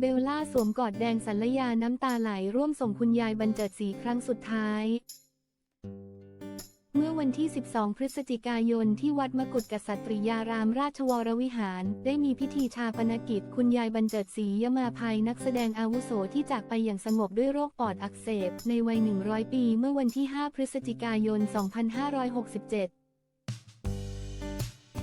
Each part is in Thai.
เบลล่าสวมกอดแดงสัลยาน้ำตาไหลร่วมส่งคุณยายบรรเจิดศรีครั้งสุดท้าย เมื่อวันที่ 12 พฤศจิกายนที่วัดมกุฏกษัตริยารามราชวรวิหาร ได้มีพิธีชาปนกิจ คุณยายบรรเจิดศรียมาภัยนักแสดงอาวุโสที่จากไปอย่างสงบด้วยโรคปอดอักเสบ ในวัย 100 ปี เมื่อวันที่ 5 พฤศจิกายน 2567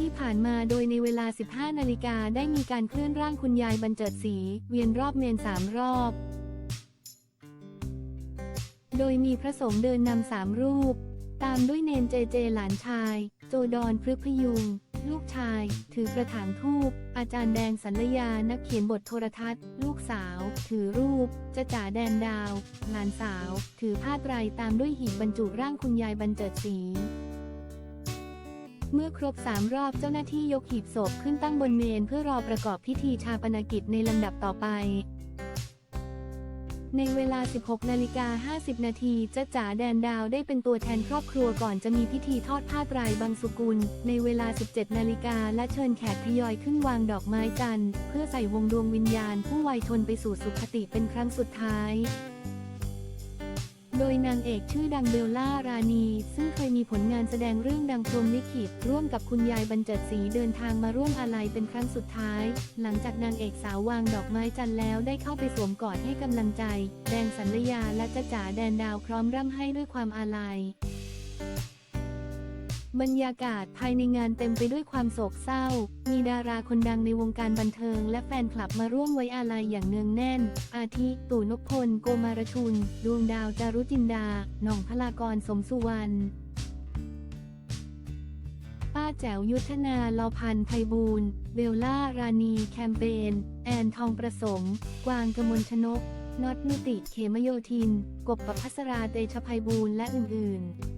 ที่ผ่านมาโดยในเวลา 15 นาฬิกาได้มีการเคลื่อนร่างคุณยายบรรเจิดศรีเวียนรอบเมนสามรอบ โดยมีพระสงฆ์เดินนำสามรูป ตามด้วยเนนเจเจหลานชาย โจดอนพฤกพยุง ลูกชาย ถือกระถางทูบอาจารย์แดงสัญญานักเขียนบทโทรทัศน์ ลูกสาว ถือรูปจะจ๋าแดนดาว หลานสาว ถือผ้าไตรตามด้วยหีบบรรจุร่างคุณยายบรรเจิดศรี เมื่อครบสามรอบเจ้าหน้าที่ยกหีบศพขึ้นตั้งบนเมนเพื่อรอประกอบพิธีชาปนกิจในลำดับต่อไป ในเวลา 16นาฬิกา50 นาทีจ๊ะจ๋าแดนดาวได้เป็นตัวแทนครอบครัวก่อนจะมีพิธีทอดผ้าไตรบางสุกุล ในเวลา 17นาฬิกาและเชิญแขกทยอยขึ้นวางดอกไม้จันทร์เพื่อใส่วงดวงวิญญาณผู้วัยชนไปสู่สุคติเป็นครั้งสุดท้าย โดยนางเอกชื่อดังเบลล่าราณี ซึ่งเคยมีผลงานแสดงเรื่องดังพรมลิขิต ร่วมกับคุณยายบรรเจิดศรีเดินทางมาร่วมอาลัยเป็นครั้งสุดท้าย หลังจากนางเอกสาววางดอกไม้จันแล้วได้เข้าไปสวมกอดให้กำลังใจ แดงสัญญาและจ้าจ๋าแดนดาวพร้อมร่ำให้ด้วยความอาลัย บรรยากาศภายในงานเต็มไปด้วยความโศกเศร้า มีดาราคนดังในวงการบันเทิง และแฟนคลับมาร่วมไว้อาลัยอย่างเนืองแน่น อาทิ ตู่นพพล โกมารชุน ดวงดาวจารุจินดา หน่องพลากรสมสุวรรณ ป้าแจ๋วยุทธนาลอพันธ์ไพบูลย์เบลล่า รานีแคมเปญ แอนทองประสม กวางกมลชนกน็อตนุติ เขมโยธิน กบประพัสรา เตชะไพบูลย์และอื่นๆ